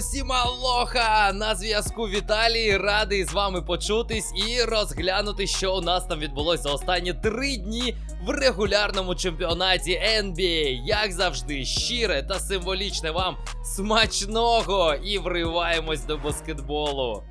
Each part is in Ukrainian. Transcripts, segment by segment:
усім алоха! На зв'язку Віталій. Радий з вами почутись і розглянути, що у нас там відбулося за останні три дні в регулярному чемпіонаті NBA. Як завжди, щире та символічне вам смачного і вриваємось до баскетболу.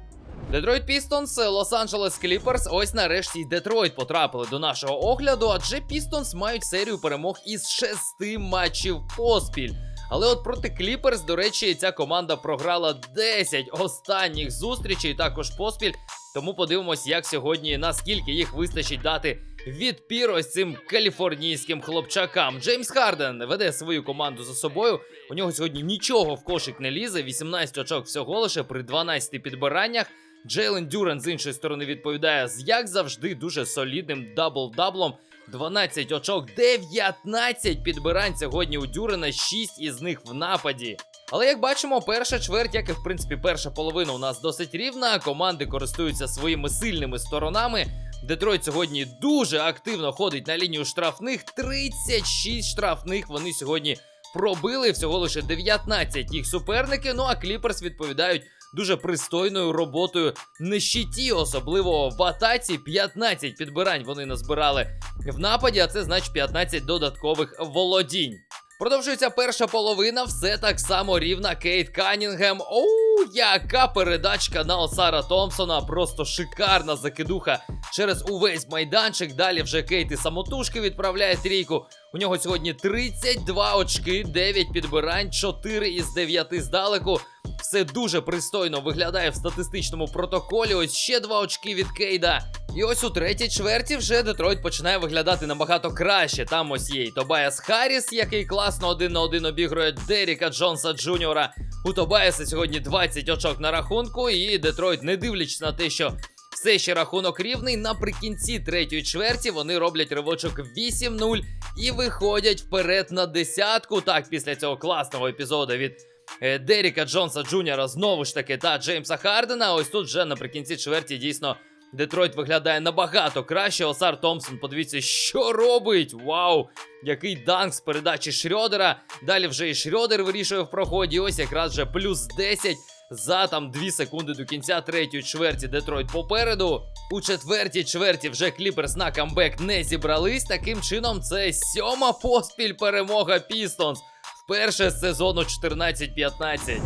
Детройт Пістонс, Лос-Анджелес Кліперс. Ось нарешті й Детройт потрапили до нашого огляду, адже Пістонс мають серію перемог із шести матчів поспіль. Але от проти Кліперс, до речі, ця команда програла 10 останніх зустрічей, також поспіль. Тому подивимось, як сьогодні наскільки їх вистачить дати відпір ось цим каліфорнійським хлопчакам. Джеймс Харден веде свою команду за собою. У нього сьогодні нічого в кошик не лізе. 18 очок всього лише при 12 підбираннях. Джейлен Дюрен з іншої сторони відповідає як завжди дуже солідним дабл-даблом. 12 очок, 19 підбирань сьогодні у Дюрена, 6 із них в нападі. Але як бачимо, перша чверть, як і в принципі перша половина у нас досить рівна. Команди користуються своїми сильними сторонами. Детройт сьогодні дуже активно ходить на лінію штрафних. 36 штрафних вони сьогодні пробили. Всього лише 19 їх суперники. Ну а Кліперс відповідають дуже пристойною роботою на щиті, особливо в атаці. 15 підбирань вони назбирали в нападі, а це значить 15 додаткових володінь. Продовжується перша половина, все так само рівна. Кейт Канінгем. Оу, яка передачка на Осара Томпсона. Просто шикарна закидуха через увесь майданчик. Далі вже Кейт і самотужки відправляє трійку. У нього сьогодні 32 очки, 9 підбирань, 4 із 9 здалеку. Все дуже пристойно виглядає в статистичному протоколі. Ось ще два очки від Кейда. І ось у третій чверті вже Детройт починає виглядати набагато краще. Там ось є і Тобайас Харріс, який класно один на один обігрує Деріка Джонса Джуніора. У Тобайаса сьогодні 20 очок на рахунку, і Детройт, не дивлячись на те, що все ще рахунок рівний. Наприкінці третьої чверті вони роблять ривочок 8-0 і виходять вперед на десятку. Так, після цього класного епізоду від Деріка Джонса Джуніора знову ж таки та Джеймса Хардена. Ось тут вже наприкінці чверті дійсно. Детройт виглядає набагато краще. Осар Томпсон, подивіться, що робить. Вау! Який данк з передачі Шрьодера. Далі вже і Шрьодер вирішує в проході. Ось якраз вже плюс 10 за там 2 секунди до кінця третьої чверті. Детройт попереду. У четвертій чверті вже Кліперс на камбек не зібрались. Таким чином, це сьома поспіль перемога Пістонс. Вперше з сезону 14-15.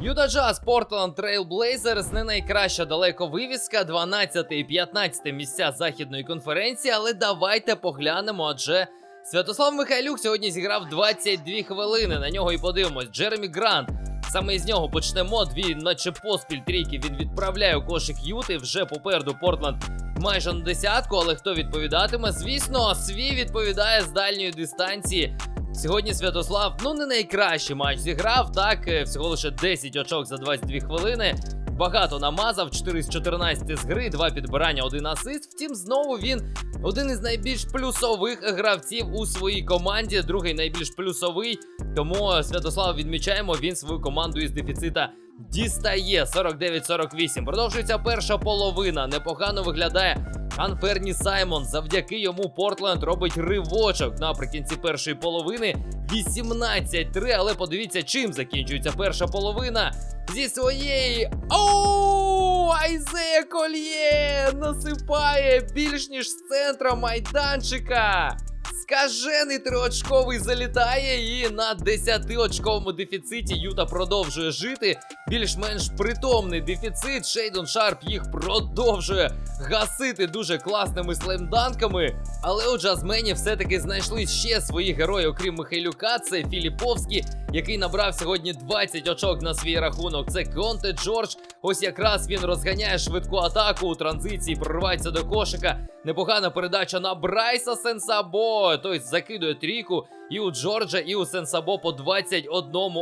Юта Джаз, Портленд Трейл Блейзерс не найкраща далеко вивіска, 12 і 15 місця західної конференції, але давайте поглянемо, адже Святослав Михайлюк сьогодні зіграв 22 хвилини. На нього і подивимось. Джеремі Грант. Саме із нього почнемо. Дві, наче поспіль трійки. Він відправляє у кошик Юти. Вже попереду Портланд. майже на десятку. Але хто відповідатиме? Звісно, свій відповідає з дальньої дистанції. Сьогодні Святослав ну не найкращий матч зіграв. Так, е, всього лише 10 очок за 22 хвилини. Багато намазав, 4 з 14 з гри, 2 підбирання, 1 асист. Втім, знову він один із найбільш плюсових гравців у своїй команді. Другий найбільш плюсовий. Тому Святослав відмічаємо, він свою команду із дефіцита дістає 49-48. Продовжується перша половина. Непогано виглядає Анферні Саймон. Завдяки йому Портленд робить ривочок наприкінці першої половини. 18-3. Але подивіться, чим закінчується перша половина. Зі своєї. Оу! Айзея Кольє насипає більш ніж з центра майданчика. Скажений триочковий залітає, і на 10-очковому дефіциті Юта продовжує жити. Більш-менш притомний дефіцит. Шейдон Шарп їх продовжує гасити дуже класними слемданками. Але у Джазмені все-таки знайшли ще свої герої, окрім Михайлюка. Це Філіповський, який набрав сьогодні 20 очок на свій рахунок. Це Конте Джордж. Ось якраз він розганяє швидку атаку у транзиції, проривається до кошика. Непогана передача на Брайса Сенсабо. Той закидує трійку. І у Джорджа, і у Сенсабо по 21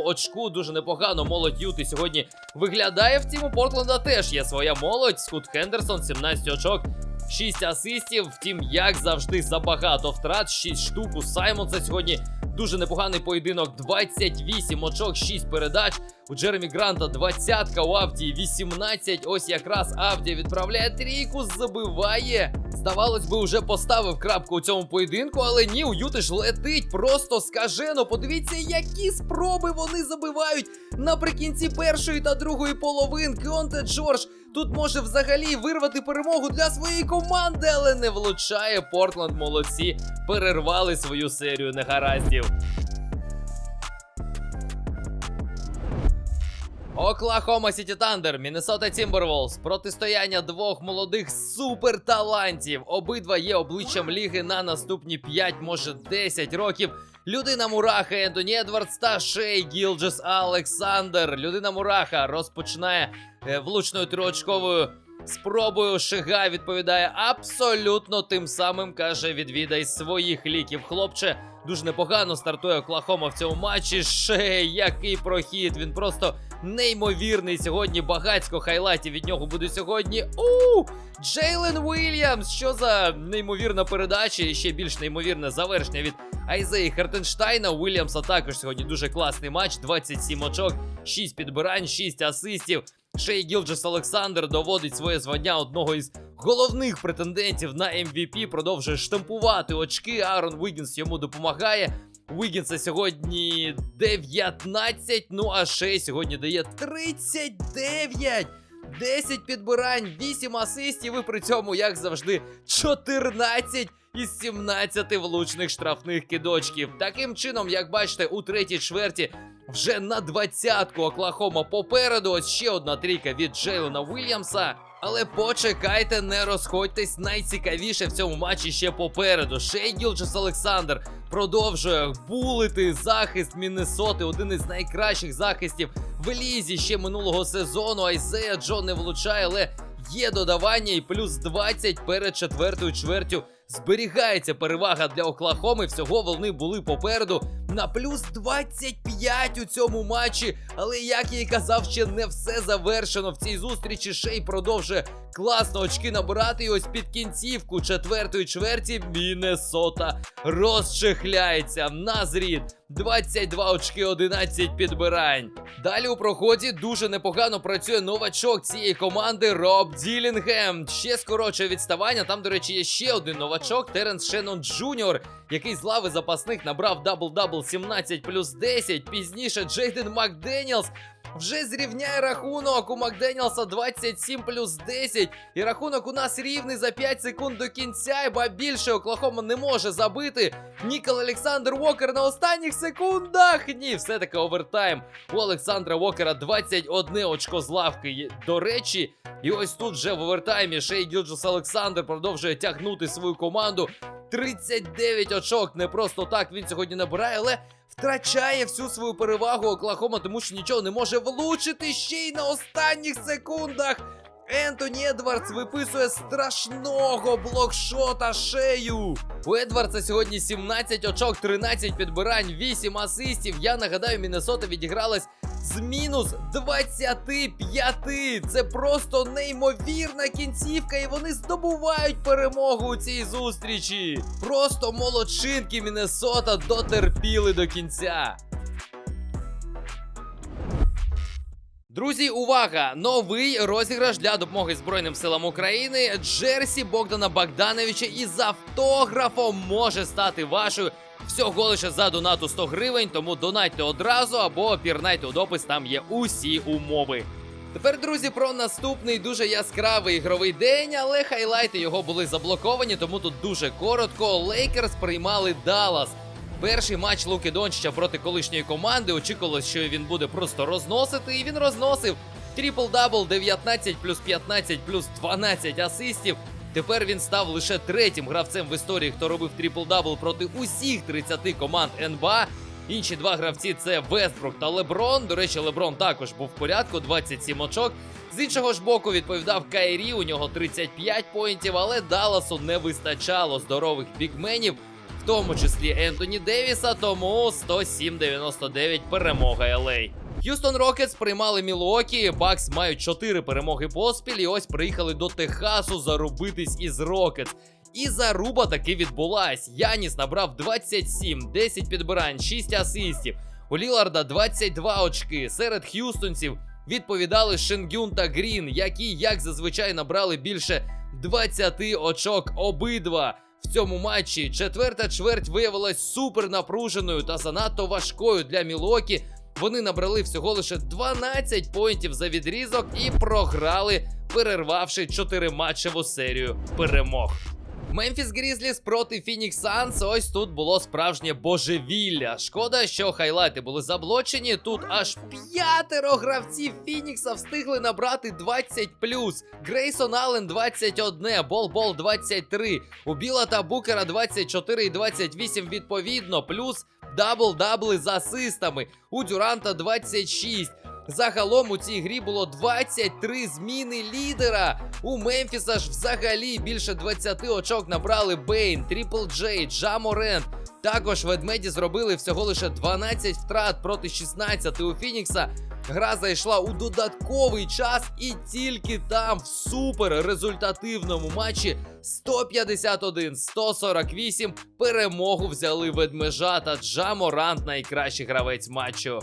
очку. Дуже непогано молодь Юти сьогодні виглядає. Втім, у Портленда теж є своя молодь. Скут Хендерсон, 17 очок. 6 асистів, втім, як завжди, забагато втрат, 6 штук у Саймонса сьогодні Дуже непоганий поєдинок. 28 очок, 6 передач. У Джеремі Гранта 20-ка, у Авдії 18. Ось якраз Авдія відправляє трійку, забиває. Здавалось би, вже поставив крапку у цьому поєдинку, але ні, у Юти ж летить просто скажено. Подивіться, які спроби вони забивають наприкінці першої та другої половинки. Онте Джордж тут може взагалі вирвати перемогу для своєї команди, але не влучає. Портленд молодці перервали свою серію негараздів. Оклахома Сіті Тандер, Міннесота Тімберволс. Протистояння двох молодих суперталантів. Обидва є обличчям ліги на наступні 5, може 10 років. Людина Мураха Ентоні Едвардс та Шей Гілджес Олександр. Людина Мураха розпочинає е, влучною триочковою спробою. Шига відповідає абсолютно тим самим. каже: відвідай своїх ліків. Хлопче дуже непогано стартує Оклахома в цьому матчі. Шей, який прохід! Він просто неймовірний сьогодні. Багацько хайлайтів від нього буде сьогодні. У Джейлен Уільямс! Що за неймовірна передача і ще більш неймовірне завершення від Айзеї Хартенштайна. Уільямса також сьогодні дуже класний матч. 27 очок, 6 підбирань, 6 асистів. Шей Гілджес Олександр доводить своє звання одного із головних претендентів на MVP. Продовжує штампувати очки. Аарон Вігінс йому допомагає. Вігінса сьогодні 19, ну а Шей сьогодні дає 39. 10 підбирань, 8 асистів і при цьому, як завжди, 14 із 17 влучних штрафних кидочків. Таким чином, як бачите, у третій чверті вже на двадцятку Оклахома попереду. Ось ще одна трійка від Джейлена Уільямса. Але почекайте, не розходьтесь. Найцікавіше в цьому матчі ще попереду. Шей Гілджес Олександр продовжує булити захист Міннесоти. Один із найкращих захистів в лізі ще минулого сезону. Айзея Джон не влучає, але є додавання і плюс 20 перед четвертою чвертю. Зберігається перевага для Оклахоми. Всього вони були попереду на плюс 25 у цьому матчі. Але як я і казав, ще не все завершено в цій зустрічі. Шей продовжує класно очки набирати. І ось під кінцівку четвертої чверті Міннесота розчехляється. Назрід 22 очки, 11 підбирань. Далі у проході дуже непогано працює новачок цієї команди Роб Ділінгем. Ще скорочує відставання. Там, до речі, є ще один новачок Теренс Шеннон Джуніор, який з лави запасних набрав дабл-дабл 17 плюс 10. Пізніше Джейден Макденіелс вже зрівняє рахунок у Макденіелса 27 плюс 10. І рахунок у нас рівний за 5 секунд до кінця. І ба більше Оклахома не може забити. Нікол Олександр Уокер на останніх секундах. Ні, все-таки овертайм. У Олександра Уокера 21 очко з лавки. До речі, і ось тут вже в овертаймі Шей Гілджус Олександр продовжує тягнути свою команду. 39 очок. Не просто так він сьогодні набирає, але втрачає всю свою перевагу Оклахома, тому що нічого не може влучити ще й на останніх секундах. Ентоні Едвардс виписує страшного блокшота шею. У Едвардса сьогодні 17 очок, 13 підбирань, 8 асистів. Я нагадаю, Міннесота відігралась з мінус 25. Це просто неймовірна кінцівка, і вони здобувають перемогу у цій зустрічі. Просто молодчинки Міннесота дотерпіли до кінця. Друзі, увага! Новий розіграш для допомоги Збройним силам України. Джерсі Богдана Богдановича із автографом може стати вашою всього лише за донату 100 гривень. Тому донатьте одразу або пірнайте у допис, там є усі умови. Тепер, друзі, про наступний дуже яскравий ігровий день, але хайлайти його були заблоковані, тому тут дуже коротко. Лейкерс приймали Даллас. Перший матч Луки Дончича проти колишньої команди. Очікувалось, що він буде просто розносити, і він розносив. Трипл-дабл 19 плюс 15 плюс 12 асистів. Тепер він став лише третім гравцем в історії, хто робив трипл-дабл проти усіх 30 команд НБА. Інші два гравці це Вестбрук та Леброн. До речі, Леброн також був в порядку, 27 очок. З іншого ж боку відповідав Кайрі, у нього 35 поінтів, але Далласу не вистачало здорових бігменів, в тому числі Ентоні Девіса, тому 107-99 перемога LA. Х'юстон Рокетс приймали Мілуокі, Бакс мають 4 перемоги поспіль, і ось приїхали до Техасу зарубитись із Рокетс. І заруба таки відбулась. Яніс набрав 27, 10 підбирань, 6 асистів. У Ліларда 22 очки. Серед х'юстонців відповідали Шенгюн та Грін, які, як зазвичай, набрали більше 20 очок обидва. В цьому матчі четверта чверть виявилась супер напруженою та занадто важкою для Мілокі. Вони набрали всього лише 12 поінтів за відрізок і програли, перервавши чотириматчеву серію перемог. Мемфіс Грізліс проти Фінікс Санс. Ось тут було справжнє божевілля. Шкода, що хайлайти були заблочені. Тут аж п'ятеро гравців Фінікса встигли набрати 20 Грейсон Аллен 21, Бол-Бол 23. У Біла та Букера 24 і 28 відповідно. Плюс дабл-дабли з асистами. У Дюранта 26. Загалом у цій грі було 23 зміни лідера. У Мемфіса ж взагалі більше 20 очок набрали Бейн, Тріпл Джей, Джа Морент. Також ведмеді зробили всього лише 12 втрат проти 16 у Фінікса. Гра зайшла у додатковий час, і тільки там, в супер результативному матчі 151-148 перемогу взяли ведмежа та Джаморант найкращий гравець матчу.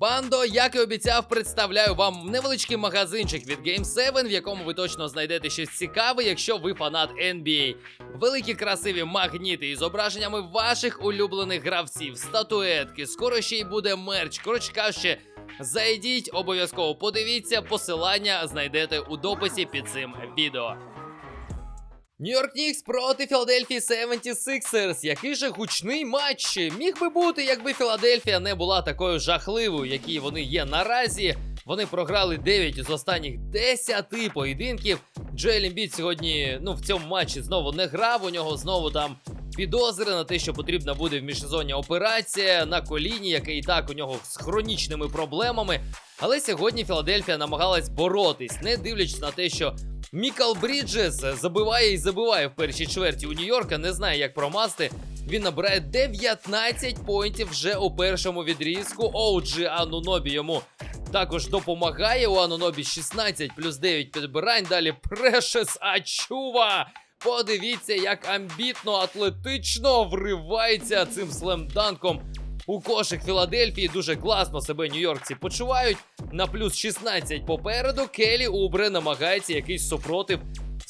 Бандо, як і обіцяв, представляю вам невеличкий магазинчик від Game 7, в якому ви точно знайдете щось цікаве, якщо ви фанат NBA. Великі красиві магніти із зображеннями ваших улюблених гравців, статуетки. Скоро ще й буде мерч. Коротше кажучи, зайдіть, обов'язково подивіться. Посилання знайдете у дописі під цим відео. Нью-Йорк Нікс проти Філадельфії 76ers. Який же гучний матч міг би бути, якби Філадельфія не була такою жахливою, якій вони є наразі. Вони програли 9 з останніх 10 поєдинків. Джоель Ембіт сьогодні ну, в цьому матчі знову не грав. У нього знову там підозри на те, що потрібна буде в міжсезоння операція на коліні, яке і так у нього з хронічними проблемами. Але сьогодні Філадельфія намагалась боротись, не дивлячись на те, що Мікал Бріджес забиває і забиває в першій чверті у Нью-Йорка, не знає, як промасти. Він набирає 19 поінтів вже у першому відрізку. Оуджі Анунобі йому також допомагає. У Анунобі 16 плюс 9 підбирань. Далі Прешес Ачува. Подивіться, як амбітно, атлетично вривається цим слемданком у кошик Філадельфії. Дуже класно себе нью-йоркці почувають. На плюс 16 попереду. Келі Убре намагається якийсь супротив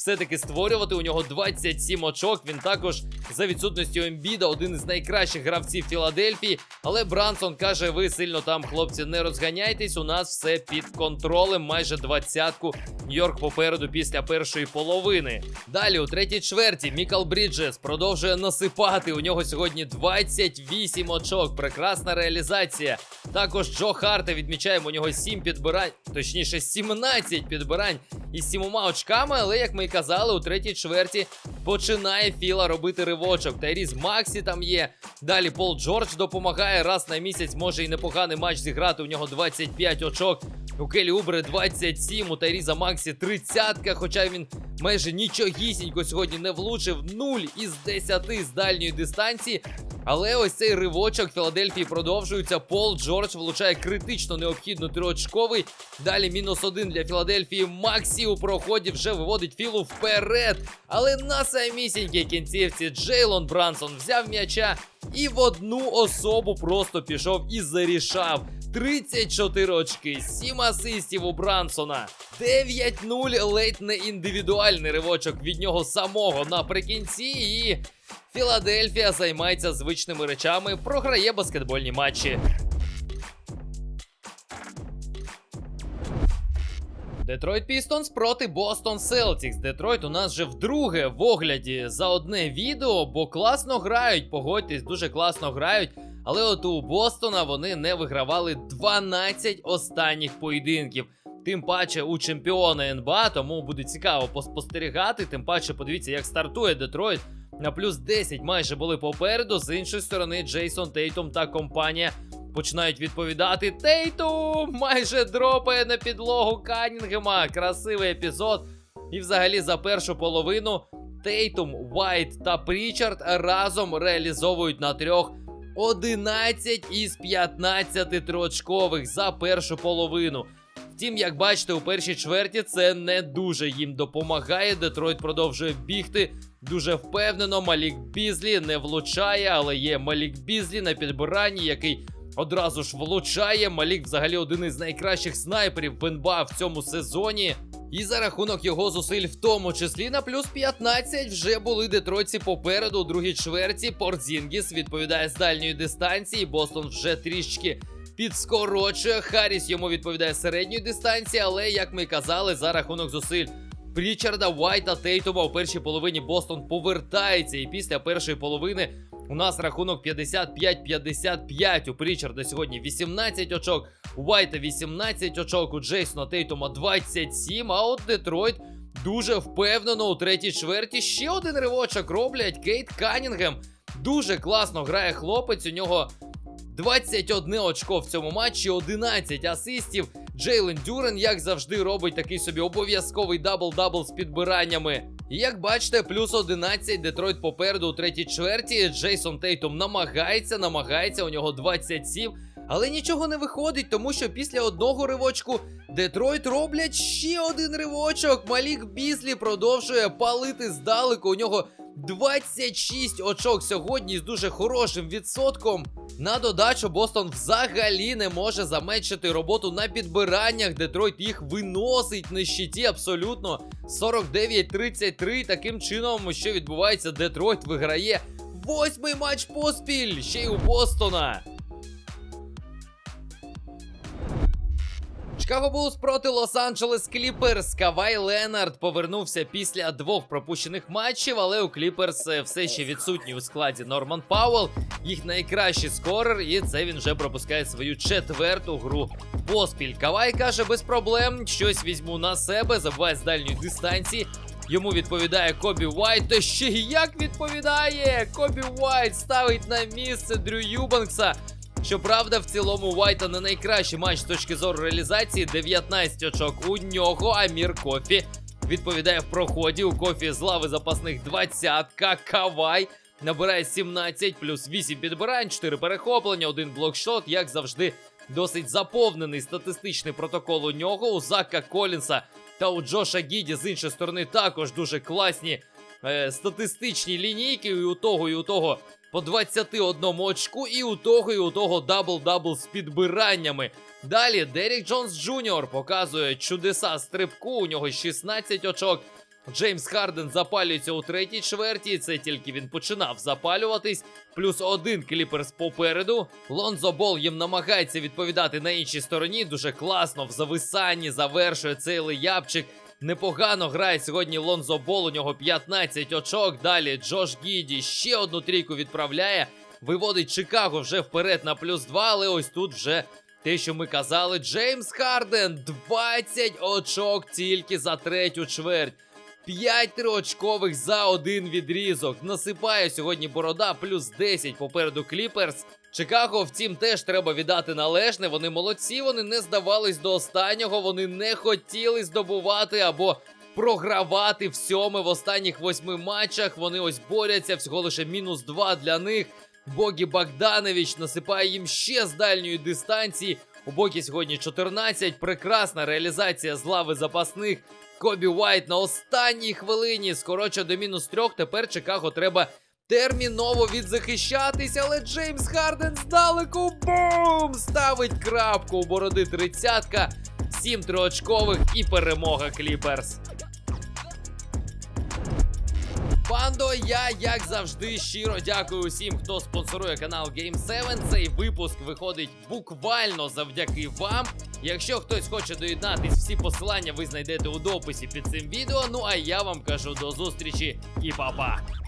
все-таки створювати. У нього 27 очок. Він також за відсутністю Ембіда, один із найкращих гравців Філадельфії. Але Брансон каже: ви сильно там, хлопці, не розганяйтесь. У нас все під контролем. Майже двадцятку. Нью-Йорк попереду після першої половини. Далі у третій чверті Мікал Бріджес продовжує насипати. У нього сьогодні 28 очок. Прекрасна реалізація. Також Джо Харта відмічаємо у нього 7 підбирань, точніше 17 підбирань із 7 очками. Але як ми казали, у третій чверті починає Філа робити ривочок. Тайріз Максі там є. Далі Пол Джордж допомагає. Раз на місяць може і непоганий матч зіграти. У нього 25 очок. У Келі Убре 27, у Тайріза Максі 30, хоча він майже нічогісінько сьогодні не влучив 0 із 10 з дальньої дистанції. Але ось цей ривочок Філадельфії продовжується. Пол Джордж влучає критично необхідно триочковий. Далі мінус один для Філадельфії. Максі у проході вже виводить Філу вперед. Але на самісінькій кінцівці Джейлон Брансон взяв м'яча і в одну особу просто пішов і зарішав. 34 очки, 7 асистів у Брансона. 9-0 ледь не індивідуальний ривочок від нього самого наприкінці. І Філадельфія займається звичними речами, програє баскетбольні матчі. Детройт Пістонс проти Бостон Селтікс. Детройт у нас вже вдруге в огляді за одне відео, бо класно грають. Погодьтесь, дуже класно грають. Але от у Бостона вони не вигравали 12 останніх поєдинків. Тим паче у чемпіона НБА, тому буде цікаво поспостерігати. Тим паче, подивіться, як стартує Детройт. На плюс 10 майже були попереду. З іншої сторони, Джейсон Тейтум та компанія починають відповідати. Тейтум майже дропає на підлогу Канінгема. Красивий епізод. І взагалі за першу половину Тейтум, Вайт та Прічард разом реалізовують на трьох 11 із 15 триочкових за першу половину. Втім, як бачите, у першій чверті це не дуже їм допомагає. Детройт продовжує бігти дуже впевнено. Малік Бізлі не влучає, але є Малік Бізлі на підбиранні, який одразу ж влучає. Малік взагалі один із найкращих снайперів в НБА в цьому сезоні. І за рахунок його зусиль, в тому числі на плюс 15, вже були детройці попереду у другій чверті. Порзінгіс відповідає з дальньої дистанції. Бостон вже трішки підскорочує. Харріс йому відповідає середньої дистанції, але як ми казали, за рахунок зусиль. Прічарда, Уайта, Тейтума у першій половині Бостон повертається. І після першої половини у нас рахунок 55-55. У Прічарда сьогодні 18 очок, у Уайта 18 очок, у Джейсона Тейтума 27. А от Детройт дуже впевнено у третій чверті. Ще один ривочок роблять. Кейт Канінгем дуже класно грає хлопець. У нього 21 очко в цьому матчі, 11 асистів. Джейлен Дюрен, як завжди, робить такий собі обов'язковий дабл-дабл з підбираннями. Як бачите, плюс 11 Детройт попереду у третій чверті. Джейсон Тейтом намагається, намагається, у нього 27. Але нічого не виходить, тому що після одного ривочку Детройт роблять ще один ривочок. Малік Бізлі продовжує палити здалеку. У нього 26 очок сьогодні з дуже хорошим відсотком. На додачу Бостон взагалі не може заменшити роботу на підбираннях. Детройт їх виносить на щиті абсолютно 49-33. Таким чином, що відбувається, Детройт виграє восьмий матч поспіль ще й у Бостона. Чикаго проти Лос-Анджелес Кліперс. Кавай Ленард повернувся після двох пропущених матчів, але у Кліперс е, все ще відсутній у складі Норман Пауел, їх найкращий скорер, і це він вже пропускає свою четверту гру поспіль. Кавай каже без проблем, щось візьму на себе, забуває з дальньої дистанції. Йому відповідає Кобі Уайт. Та ще як відповідає! Кобі Уайт ставить на місце Дрю Юбанкса. Щоправда, в цілому Уайта не найкращий матч з точки зору реалізації. 19 очок у нього. Амір Кофі відповідає в проході. У Кофі з лави запасних 20-ка. Кавай набирає 17 плюс 8 підбирань, 4 перехоплення, 1 блокшот. Як завжди, досить заповнений статистичний протокол у нього. У Зака Колінса та у Джоша Гіді з іншої сторони також дуже класні е, статистичні лінійки. І у того, і у того по 21 очку, і у того, і у того дабл-дабл з підбираннями. Далі Дерік Джонс Джуніор показує чудеса стрибку. У нього 16 очок. Джеймс Харден запалюється у третій чверті. Це тільки він починав запалюватись. Плюс один кліперс попереду. Лонзо Бол їм намагається відповідати на іншій стороні. Дуже класно в зависанні завершує цей леяпчик. Непогано грає сьогодні Лонзо Бол. У нього 15 очок. Далі Джош Гіді ще одну трійку відправляє. Виводить Чикаго вже вперед на плюс 2, але ось тут вже те, що ми казали. Джеймс Харден 20 очок тільки за третю чверть. 5 триочкових за один відрізок. Насипає сьогодні борода, плюс 10 попереду Кліперс. Чикаго, втім, теж треба віддати належне. Вони молодці, вони не здавались до останнього, вони не хотіли здобувати або програвати в сьоме в останніх восьми матчах. Вони ось борються, всього лише мінус 2 для них. Богі Богданович насипає їм ще з дальньої дистанції. У Бокі сьогодні 14. Прекрасна реалізація з лави запасних. Кобі Уайт на останній хвилині скорочує до мінус трьох. Тепер Чикаго треба терміново відзахищатись, але Джеймс Харден здалеку бум! Ставить крапку у бороди тридцятка. Сім триочкових і перемога Кліперс. Бандо, я як завжди щиро дякую усім, хто спонсорує канал Game 7. Цей випуск виходить буквально завдяки вам. Якщо хтось хоче доєднатись, всі посилання ви знайдете у дописі під цим відео. Ну а я вам кажу до зустрічі і па-па!